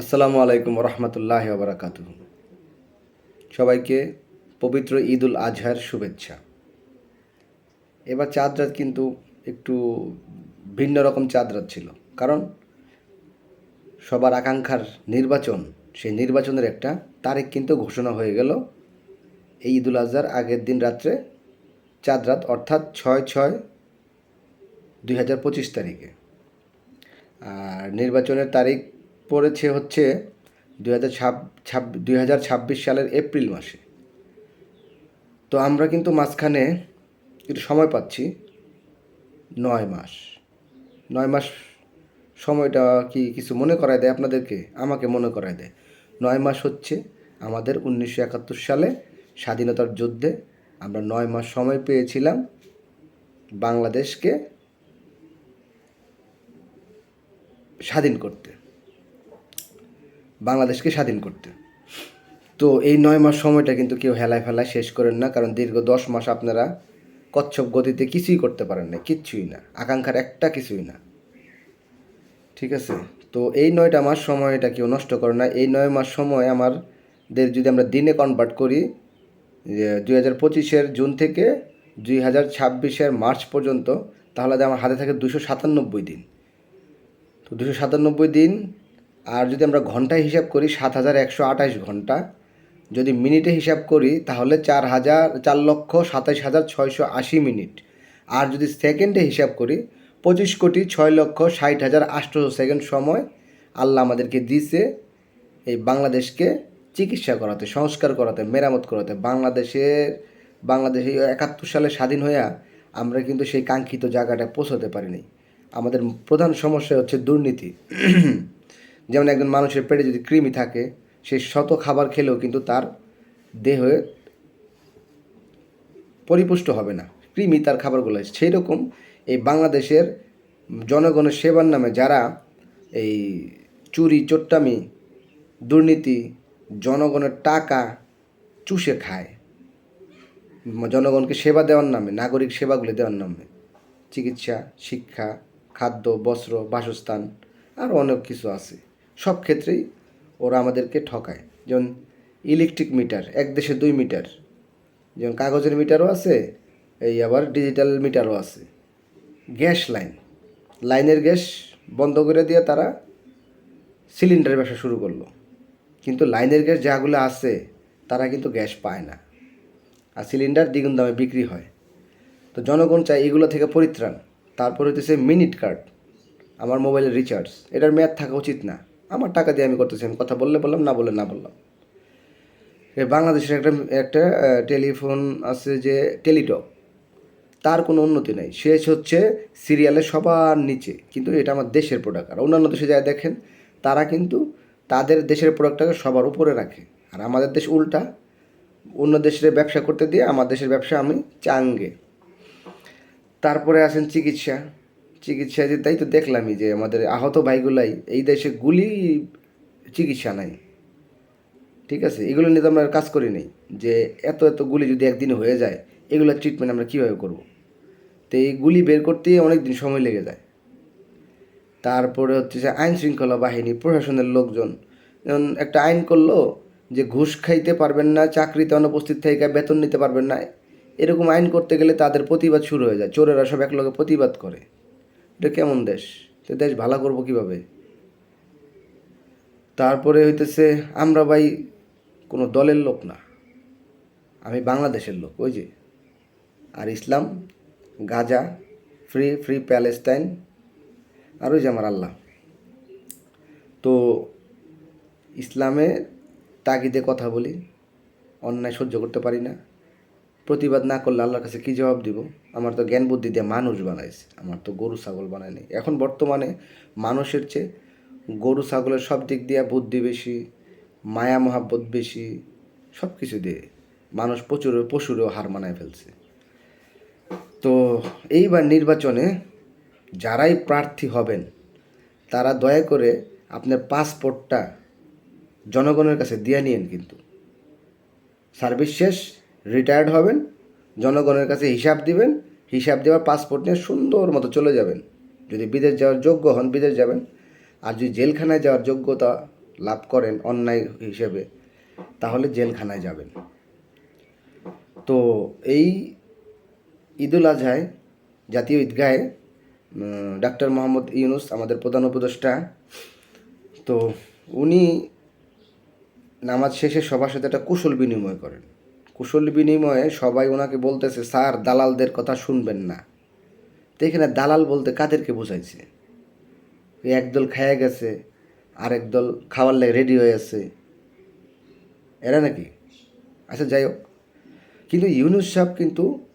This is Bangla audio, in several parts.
আসসালামু আলাইকুম রহমতুল্লাহ বারাকাত সবাইকে পবিত্র ঈদ উল আজহার শুভেচ্ছা। এবার চাঁদ রাত কিন্তু একটু ভিন্ন রকম চাঁদ রাত ছিল। কারণ সবার আকাঙ্ক্ষার নির্বাচন, সেই নির্বাচনের একটা তারিখ কিন্তু ঘোষণা হয়ে গেল। এই ঈদ উল আজহার আগের দিন রাত্রে চাঁদ রাত অর্থাৎ ছয় ছয় দুই হাজার পঁচিশ তারিখে। আর নির্বাচনের তারিখ পড়েছে হচ্ছে দুই হাজার ছাব্বিশ দুই হাজার ছাব্বিশ সালের এপ্রিল মাসে। তো আমরা কিন্তু মাঝখানে একটু সময় পাচ্ছি। নয় মাস। নয় মাস সময়টা কি কিছু মনে করায় দেয় আপনাদেরকে? আমাকে মনে করায় দেয়। নয় মাস হচ্ছে আমাদের উনিশশো একাত্তর সালে স্বাধীনতার যুদ্ধে আমরা নয় মাস সময় পেয়েছিলাম বাংলাদেশকে স্বাধীন করতে। বাংলাদেশকে স্বাধীন করতে। তো এই নয় মাস সময়টা কিন্তু কেউ হেলায় ফেলায় শেষ করেন না, কারণ দীর্ঘ দশ মাস আপনারা কচ্ছপ গতিতে কিছুই করতে পারেন না কিচ্ছুই না, আকাঙ্ক্ষার একটা কিছুই না। ঠিক আছে? তো এই নয়টা মাস সময়টা কেউ নষ্ট করে না এই নয় মাস সময় আমাদের যদি আমরা দিনে কনভার্ট করি দুই হাজার পঁচিশের জুন থেকে দুই হাজার ছাব্বিশের মার্চ পর্যন্ত, তাহলে আমার হাতে থাকে দুশো সাতানব্বই দিন। তো দুশো সাতানব্বই দিন আর যদি আমরা ঘন্টায় হিসাব করি সাত হাজার একশো আঠাশ ঘণ্টা, যদি মিনিটে হিসাব করি তাহলে চার হাজার, চার লক্ষ সাতাশ হাজার ছয়শো আশি মিনিট। আর যদি সেকেন্ডে হিসাব করি, পঁচিশ কোটি ছয় লক্ষ ষাট হাজার আটশোশো সেকেন্ড সময় আল্লাহ আমাদেরকে দিছে এই বাংলাদেশকে চিকিৎসা করাতে, সংস্কার করাতে, মেরামত করাতে। বাংলাদেশের, বাংলাদেশে একাত্তর সালে স্বাধীন হইয়া আমরা কিন্তু সেই কাঙ্ক্ষিত জায়গাটা পৌঁছতে পারিনি। আমাদের প্রধান সমস্যা হচ্ছে দুর্নীতি। যেমন একজন মানুষের পেটে যদি কৃমি থাকে, সে শত খাবার খেলেও কিন্তু তার দেহে পরিপুষ্ট হবে না। কৃমি তার খাবারগুলো সেই রকম এই বাংলাদেশের জনগণের সেবার নামে যারা এই চুরি, চোট্টামি, দুর্নীতি, জনগণের টাকা চুষে খায়, জনগণকে সেবা দেওয়ার নামে, নাগরিক সেবাগুলি দেওয়ার নামে, চিকিৎসা, শিক্ষা, খাদ্য, বস্ত্র, বাসস্থান আরও অনেক কিছু আছে। সব ক্ষেত্রেই ওরা আমাদেরকে ঠকায়। যেমন ইলেকট্রিক মিটার এক দেশে দুই মিটার যেমন কাগজের মিটারও আছে, এই আবার ডিজিটাল মিটারও আছে। গ্যাস লাইন, লাইনের গ্যাস বন্ধ করে দিয়ে তারা সিলিন্ডারের ব্যবসা শুরু করল। কিন্তু লাইনের গ্যাস যাগুলো আছে, তারা কিন্তু গ্যাস পায় না। আর সিলিন্ডার দ্বিগুণ দামে বিক্রি হয়। তো জনগণ চায় এগুলো থেকে পরিত্রাণ। তারপর হইতেছে মিনিট কার্ড আমার মোবাইলের রিচার্জ এটার মেয়াদ থাকা উচিত না। আমার টাকা দিয়ে আমি করতেছি, আমি কথা বললে বললাম, না বললে না বললাম। বাংলাদেশের একটা একটা টেলিফোন আছে যে টেলিটক। তার কোনো উন্নতি নাই। শেষ হচ্ছে সিরিয়ালে সবার নিচে। কিন্তু এটা আমার দেশের প্রোডাক্ট আর অন্যান্য দেশে যায় দেখেন, তারা কিন্তু তাদের দেশের প্রোডাক্টটাকে সবার উপরে রাখে। আর আমাদের দেশ উল্টা। অন্য দেশের ব্যবসা করতে দিয়ে আমার দেশের ব্যবসা আমি চাঙ্গে। তারপরে আসেন চিকিৎসা। চিকিৎসা তাই তো দেখলামই যে আমাদের আহত ভাইগুলাই এই দেশে গুলি চিকিৎসা নাই। ঠিক আছে? এগুলো নিয়ে তো আমরা কাজ করি নেই। যে এত এত গুলি যদি একদিনে হয়ে যায় এগুলোর ট্রিটমেন্ট আমরা কীভাবে করব? তো এই গুলি বের করতেই অনেক দিন সময় লেগে যায়। তারপরে হচ্ছে যে আইন শৃঙ্খলা বাহিনী, প্রশাসনের লোকজন, যেমন একটা আইন করল যে ঘুষ খাইতে পারবেন না, চাকরিতে অনুপস্থিত থেকে বেতন নিতে পারবেন না, এরকম আইন করতে গেলে তাদের প্রতিবাদ শুরু হয়ে যায়। চোরেরা সব একলগে প্রতিবাদ করে। এটা কেমন দেশ? তো দেশ ভালো করব কীভাবে? তারপরে হইতেছে, আমরা ভাই কোনো দলের লোক না। আমি বাংলাদেশের লোক, ওই যে। আর ইসলাম, গাজা, ফ্রি ফ্রি প্যালেস্টাইন, আর ওই যে আমার আল্লাহ। তো ইসলামে তাগিদে কথা বলি, অন্যায় সহ্য করতে পারি না। প্রতিবাদ না করলে আল্লাহর কাছে কী জবাব দিব? আমার তো জ্ঞান বুদ্ধি দিয়ে মানুষ বানাইছে। আমার তো গরু, ছাগল বানায়নি এখন বর্তমানে মানুষের চেয়ে গরু, ছাগলের সব দিক দিয়ে বুদ্ধি বেশি, মায়া, মহাব্বত বেশি সব কিছু দিয়ে মানুষ প্রচুর, পশুরেও হার মানায় ফেলছে। তো এইবার নির্বাচনে যারাই প্রার্থী হবেন, তারা দয়া করে আপনার পাসপোর্টটা জনগণের কাছে দিয়ে নিয়েন কিন্তু। সার্ভিস শেষ রিটায়ার্ড হবেন, জনগণের কাছে হিসাব দিবেন, হিসাব দেওয়ার পাসপোর্ট নিয়ে সুন্দর মতো চলে যাবেন। যদি বিদেশ যাওয়ার যোগ্য হন, বিদেশ যাবেন। আর যদি জেলখানায় যাওয়ার যোগ্যতা লাভ করেন অন্যায় হিসেবে, তাহলে জেলখানায় যাবেন। তো এই ঈদুল আজহায় জাতীয় ঈদগাহে ডাক্তার মোহাম্মদ ইউনুস আমাদের প্রধান উপদেষ্টা, তো উনি নামাজ শেষে সবার সাথে একটা কুশল বিনিময় করেন। কুশল বিনিময়ে সবাই ওনাকে বলতেছে, স্যার, দালালদের কথা শুনবেন না। তো এখানে দালাল বলতে কাদেরকে বোঝাইছে? একদল খাইয়া গেছে আর একদল খাওয়ার লাগে রেডি হয়ে আছে। এরা নাকি? আচ্ছা যাই হোক। কিন্তু ইউনুস সাহেব কিন্তু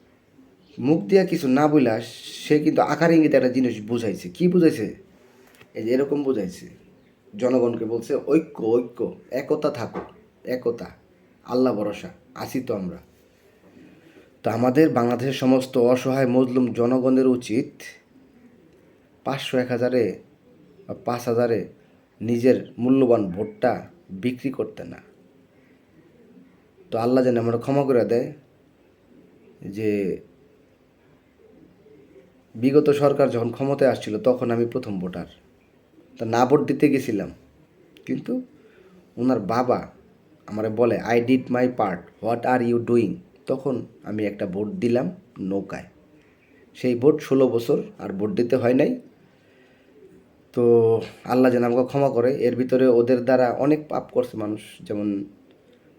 মুখ দিয়া কিছু না বইলা সে কিন্তু আকার ইঙ্গিতে একটা জিনিস বুঝাইছে। কি বুঝাইছে? এই যে এরকম বুঝাইছে। জনগণকে বলছে, ঐক্য ঐক্য, একতা থাকো একতা, আল্লাহ ভরসা। আছি তো আমরা। তো আমাদের বাংলাদেশের সমস্ত অসহায় মজলুম জনগণের উচিত পাঁচশো এক হাজারে বা পাঁচ হাজারে নিজের মূল্যবান ভোটটা বিক্রি করতে না। তো আল্লাহ যেন আমরা ক্ষমা করে দেয় যে বিগত সরকার যখন ক্ষমতায় আসছিল তখন আমি প্রথম ভোটার। তা না ভোট দিতে গেছিলাম, কিন্তু ওনার বাবা আমারে বলে I did my part what are you doing তখন আমি একটা ভোট দিলাম নৌকায়। সেই ভোট ষোলো বছর আর ভোট দিতে হয় নাই। তো আল্লাহ যেন আমাকে ক্ষমা করে, এর ভিতরে ওদের দ্বারা অনেক পাপ করছে মানুষ। যেমন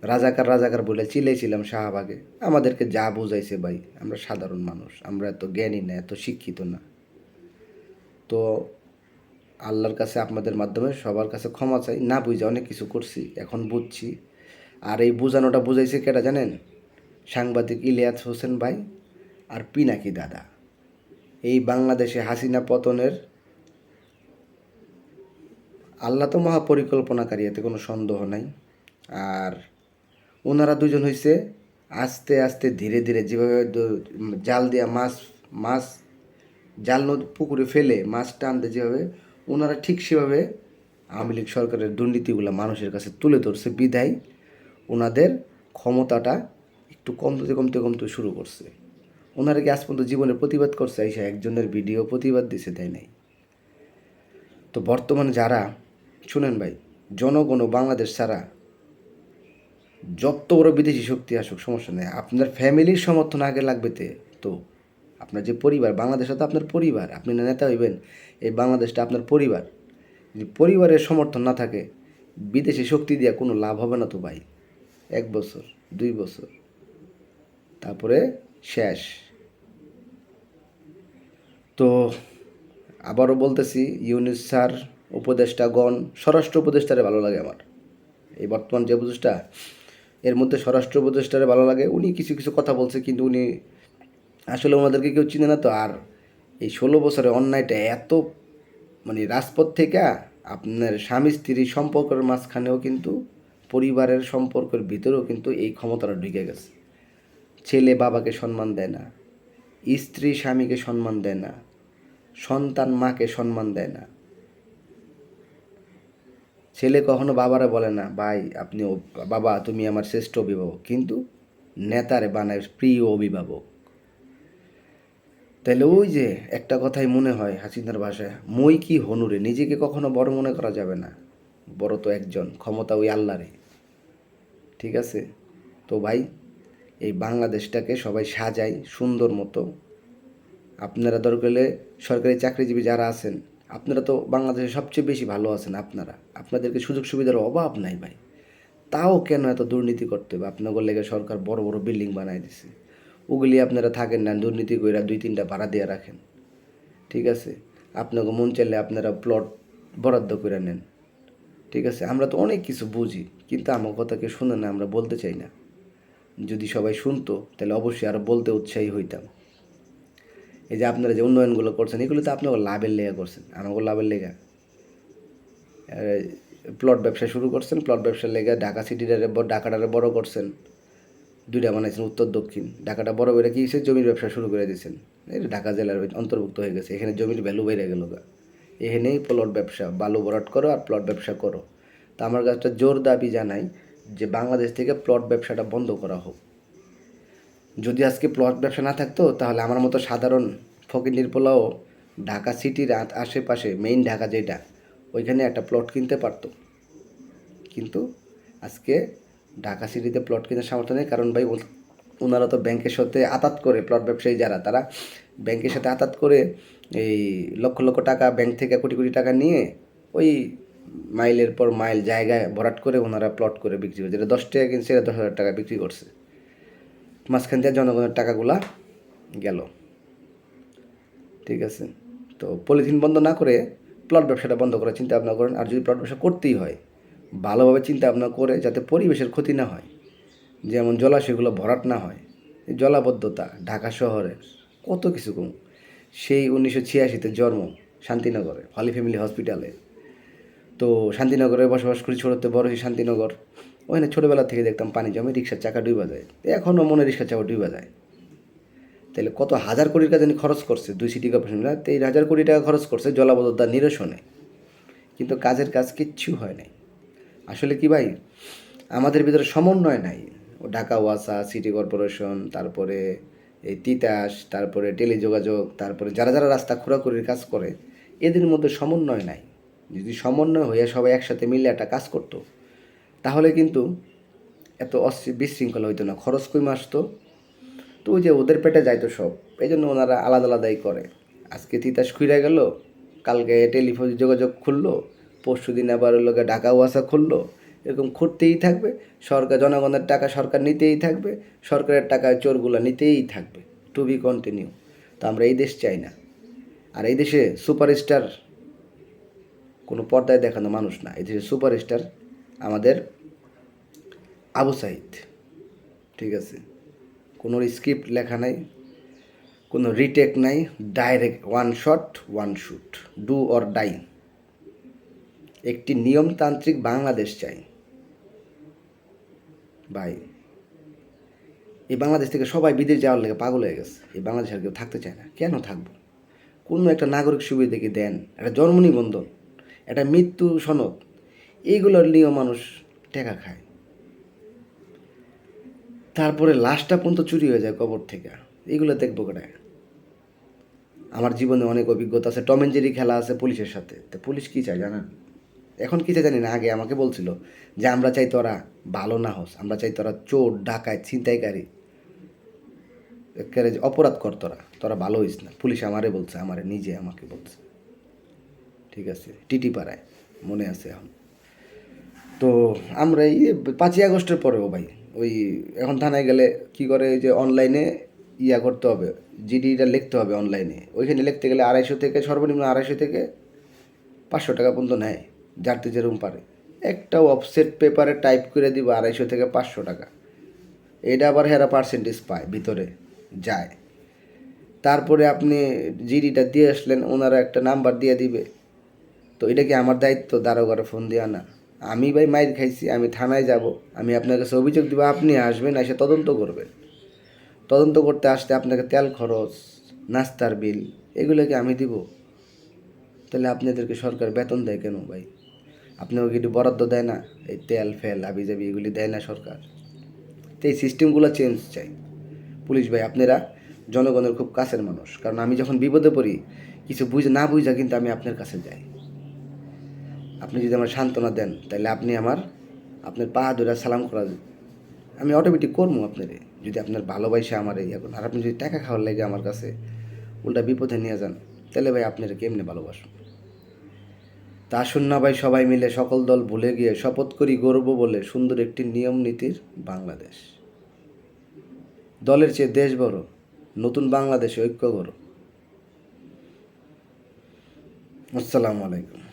রাজাকার রাজাকার বলে, চিলেছিলাম শাহবাগে। আমাদেরকে যা বুঝাইছে ভাই, আমরা সাধারণ মানুষ, আমরা এত জ্ঞানী না, এত শিক্ষিত না। তো আল্লাহর কাছে আপনাদের মাধ্যমে সবার কাছে ক্ষমা চাই। না বুঝে অনেক কিছু করছি, এখন বুঝছি। আর এই বোঝানোটা বুঝাইছে কেটা জানেন? সাংবাদিক ইলিয়াস হোসেন ভাই আর পিনাকি দাদা। এই বাংলাদেশে হাসিনা পতনের আল্লাহ তো মহাপরিকল্পনাকারী, এতে কোনো সন্দেহ নাই। আর ওনারা দুজন হইছে আস্তে আস্তে ধীরে ধীরে যেভাবে জাল দিয়া মাছ মাছ জাল নদী পুকুরে ফেলে মাছ টানতে যেভাবে ওনারা ঠিক সেভাবে আওয়ামী লীগ সরকারের দুর্নীতিগুলো মানুষের কাছে তুলে ধরছে বিধায় ওনাদের ক্ষমতাটা একটু কমতে কমতে কমতে শুরু করছে। ওনারা কি আজ পর্যন্ত জীবনে প্রতিবাদ করছে? এসে একজনের ভিডিও প্রতিবাদ দিছে দেয় নাই? তো বর্তমানে যারা, শুনেন ভাই, জনগণ ও বাংলাদেশ ছাড়া যত বড় বিদেশি শক্তি আসুক, সমস্যা নেই। আপনার ফ্যামিলির সমর্থন আগে লাগবেতে তো আপনার যে পরিবার, বাংলাদেশে তো আপনার পরিবার। আপনি না নেতা হইবেন, এই বাংলাদেশটা আপনার পরিবার। যদি পরিবারের সমর্থন না থাকে, বিদেশি শক্তি দিয়ে কোনো লাভ হবে না তো ভাই। এক বছর, দুই বছর। তারপরে শেষ। তো আবারও বলতেছি, ইউনিস স্যার উপদেষ্টাগণ স্বরাষ্ট্র উপদেষ্টারে ভালো লাগে আমার। এই বর্তমান যে উপদেষ্টা, এর মধ্যে স্বরাষ্ট্র উপদেষ্টারে ভালো লাগে। উনি কিছু কিছু কথা বলছে, কিন্তু উনি আসলে ওনাদেরকে কেউ চিনে না তো। আর এই ষোলো বছরের অন্যায়টা এত মানে রাজপথ থেকে আপনার স্বামী স্ত্রী সম্পর্কের মাঝখানেও কিন্তু পরিবারের সম্পর্কের ভিতরেও কিন্তু এই ক্ষমতাটা ঢুকে গেছে। ছেলে বাবাকে সম্মান দেয় না, স্ত্রী স্বামীকে সম্মান দেয় না, সন্তান মাকে সম্মান দেয় না। ছেলে কখনো বাবারা বলে না, ভাই, আপনি বাবা, তুমি আমার শ্রেষ্ঠ অভিভাবক। কিন্তু নেতারে বানায় প্রিয় অভিভাবক। তাহলে ওই যে একটা কথাই মনে হয় হাসিনার ভাষায়, মই কি হনুরে? নিজেকে কখনো বড় মনে করা যাবে না। বড় তো একজন, ক্ষমতা ওই আল্লাহরে ঠিক আছে? তো ভাই, এই বাংলাদেশটাকে সবাই সাজাই সুন্দর মতো। আপনারা দরকার সরকারি চাকরিজীবী যারা আছেন, আপনারা তো বাংলাদেশে সবচেয়ে বেশি ভালো আছেন আপনারা। আপনাদেরকে সুযোগ সুবিধার অভাব নাই ভাই। তাও কেন এত দুর্নীতি করতে হবে? আপনাদের লেগে সরকার বড় বড় বিল্ডিং বানাই দিছে। ওগুলি আপনারা থাকেন না, দুর্নীতি কইরা দুই, তিনটা ভাড়া দিয়ে রাখেন। ঠিক আছে? আপনাকে মন চাইলে আপনারা প্লট বরাদ্দ করে নেন। ঠিক আছে? আমরা তো অনেক কিছু বুঝি, কিন্তু আমার কথা কেউ শুনে না, আমরা বলতে চাই না। যদি সবাই শুনতো, তাহলে অবশ্যই আরও বলতে উৎসাহী হইতাম। এই যে আপনারা যে উন্নয়নগুলো করছেন, এগুলো তো আপনাকে লাভের লেগা করছেন, আমাকে লাভের লেগা। প্লট ব্যবসা শুরু করছেন, প্লট ব্যবসার লেগে ঢাকা সিটিটারে ঢাকাটারে বড় করছেন। দুইটা বানাইছেন, উত্তর, দক্ষিণ। ঢাকাটা বড় বেড়ে কি জমির ব্যবসা শুরু করে দিয়েছেন। এই ঢাকা জেলার অন্তর্ভুক্ত হয়ে গেছে, এখানে জমির ভ্যালু বেড়ে গেল গা। এখানেই প্লট ব্যবসা, বালু ভরাট করো আর প্লট ব্যবসা করো। তা আমার কাছে একটা জোর দাবি জানাই যে বাংলাদেশ থেকে প্লট ব্যবসাটা বন্ধ করা হোক। যদি আজকে প্লট ব্যবসা না থাকতো, তাহলে আমার মতো সাধারণ ফকির পোলাও ঢাকা সিটির আশেপাশে মেইন ঢাকা যেটা, ওইখানে একটা প্লট কিনতে পারতো। কিন্তু আজকে ঢাকা সিটিতে প্লট কেনার সামর্থ্য নেই, কারণ ভাই ওনারা তো ব্যাংকের সাথে আতাত করে, প্লট ব্যবসায়ী যারা, তারা ব্যাংকের সাথে আতাত করে এই লক্ষ লক্ষ টাকা ব্যাংক থেকে কোটি কোটি টাকা নিয়ে ওই মাইলের পর মাইল জায়গায় ভরাট করে ওনারা প্লট করে বিক্রি করে, যেটা দশ টাকা কিনছে সেটা দশ হাজার টাকা বিক্রি করছে। মাঝখান দিয়ে জনগণের টাকাগুলা গেল। ঠিক আছে? তো পলিথিন বন্ধ না করে প্লট ব্যবসাটা বন্ধ করার চিন্তা ভাবনা করেন, আর যদি প্লট ব্যবসা করতেই হয়, ভালোভাবে চিন্তা ভাবনা করে যাতে পরিবেশের ক্ষতি না হয়, যেমন জলাশয়গুলো ভরাট না হয় জলাবদ্ধতা, ঢাকা শহরের কত কিছু কম সেই উনিশশো ছিয়াশিতে জন্ম শান্তিনগরে, হলি ফ্যামিলি হসপিটালে। তো শান্তিনগরে বসবাস করি ছোটোতে, বড় হই শান্তিনগর। ওখানে ছোটোবেলা থেকে দেখতাম পানি জমে, রিক্সার চাকা ডুবা যায়। এখনও মনে রিক্সার চাকা ডুবা যায়। তাহলে কত হাজার কোটি টাকা জানি খরচ করছে দুই সিটি কর্পোরেশন তেইশ হাজার কোটি টাকা খরচ করছে জলাবদ্ধতা নিরসনে। কিন্তু কাজের কাজ কিচ্ছু হয় নাই। আসলে কি ভাই? আমাদের ভিতরে সমন্বয় নাই। ও ঢাকা, ওয়াসা, সিটি কর্পোরেশন, তারপরে এই তিতাস, তারপরে টেলিযোগাযোগ, তারপরে যারা যারা রাস্তা খোরাখুরির কাজ করে, এদের মধ্যে সমন্বয় নাই। যদি সমন্বয় হয়ে সবাই একসাথে মিলে একটা কাজ করতো, তাহলে কিন্তু এত বিশৃঙ্খলা হইতো না, খরচ কমে আসতো। তো ওই যে ওদের পেটে যাইতো সব এই জন্য ওনারা আলাদা আলাদাই করে। আজকে তিতাস খুঁড়ে গেল, কালকে টেলিফোন যোগাযোগ খুললো পরশু দিন আবার লোকে ঢাকা ওয়াসা খুললো এরকম খুঁড়তেই থাকবে। সরকার, জনগণের টাকা সরকার নিতেই থাকবে, সরকারের টাকায় চোরগুলো নিতেই থাকবে টু বি কন্টিনিউ তো আমরা এই দেশ চাই না। আর এই দেশে সুপারস্টার কোনো পর্দায় দেখানো মানুষ না। এই দেশে সুপারস্টার আমাদের আবু সাইদ। ঠিক আছে? কোনো স্ক্রিপ্ট লেখা নাই, কোনো রিটেক নাই direct one shot one shoot do or die একটি নিয়মতান্ত্রিক বাংলাদেশ চাই। ভাই, এই বাংলাদেশ থেকে সবাই বিদেশ যাওয়ার লেগে পাগল হয়ে গেছে। এই বাংলাদেশ আর কেউ থাকতে চায় না। কেন থাকব? কোনো একটা নাগরিক সুবিধা কি দেন। একটা জন্ম নিবন্ধন, একটা মৃত্যু সনদ এইগুলোর নিয়েও মানুষ টাকা খায়। তারপরে লাশটা পর্যন্ত চুরি হয়ে যায় কবর থেকে। এইগুলো দেখব কেটে আমার জীবনে অনেক অভিজ্ঞতা আছে। টম অ্যান্ড জেরি খেলা আছে পুলিশের সাথে। তো পুলিশ কী চায় জানেন? এখন কী চায় জানি না, আগে আমাকে বলছিল যে আমরা চাই তোরা ভালো না হোস, আমরা চাই তোরা চোর ডাকায় ছিনতাইকারী। অপরাধ কর তোরা তোরা ভালো হইস না। পুলিশ আমারে বলছে, আমারে নিজে আমাকে বলছে। ঠিক আছে, টিটি পাড়ায়, মনে আছে এখন। তো আমরা এই পাঁচই আগস্টের পরেও ভাই, ওই এখন থানায় গেলে কি করে যে অনলাইনে ইয়া করতে হবে জিডিটা লিখতে হবে অনলাইনে ওইখানে লিখতে গেলে আড়াইশো থেকে, সর্বনিম্ন আড়াইশো থেকে পাঁচশো টাকা পর্যন্ত নেয়। যাতে যেরকম পারে। একটা অফসেট পেপারে টাইপ করে দিব আড়াইশো থেকে পাঁচশো টাকা। এটা আবার হেরা পার্সেন্টেজ পায়, ভিতরে যায়। তারপরে আপনি জিডিটা দিয়ে আসলেন, ওনারা একটা নাম্বার দিয়ে দিবে। তো এটা কি আমার দায়িত্ব? দারোগারে ফোন দেওয়া না। আমি ভাই মাইর খাইছি, আমি থানায় যাব, আমি আপনার কাছে অভিযোগ দিব, আপনি আসবেন, এসে তদন্ত করবেন। তদন্ত করতে আসতে আপনাকে তেল খরচ, নাস্তার বিল, এগুলোকে আমি দিব। তাহলে আপনাদেরকে সরকার বেতন দেয় কেন ভাই? আপনাকে কিছু বরাদ্দ দেয় না। এই তেল, ফেল আবি যাবি এগুলি দেয় না সরকার। তো এই সিস্টেমগুলো চেঞ্জ চাই। পুলিশ ভাই, আপনারা জনগণের খুব কাছের মানুষ। কারণ আমি যখন বিপদে পড়ি, কিছু বুঝে না বুঝা কিন্তু আমি আপনার কাছে যাই। আপনি যদি আমার সান্ত্বনা দেন, তাহলে আপনি আমার, আপনার পা ধরে সালাম করা আমি অটোমেটিক করব আপনারে। যদি আপনার ভালোবাসে আমার এই এখন, আর আপনি যদি টাকা খাওয়ার লাগে আমার কাছে, উল্টা বিপদে নিয়ে যান, তাহলে ভাই আপনারা কেমনে ভালোবাসুন তা আসুন না ভাই সবাই মিলে সকল দল ভুলে গিয়ে শপথ করি গর্ব বলে সুন্দর একটি নিয়ম নীতির বাংলাদেশ। দলের চেয়ে দেশ বড়, নতুন বাংলাদেশে ঐক্য করো আসসালামু আলাইকুম।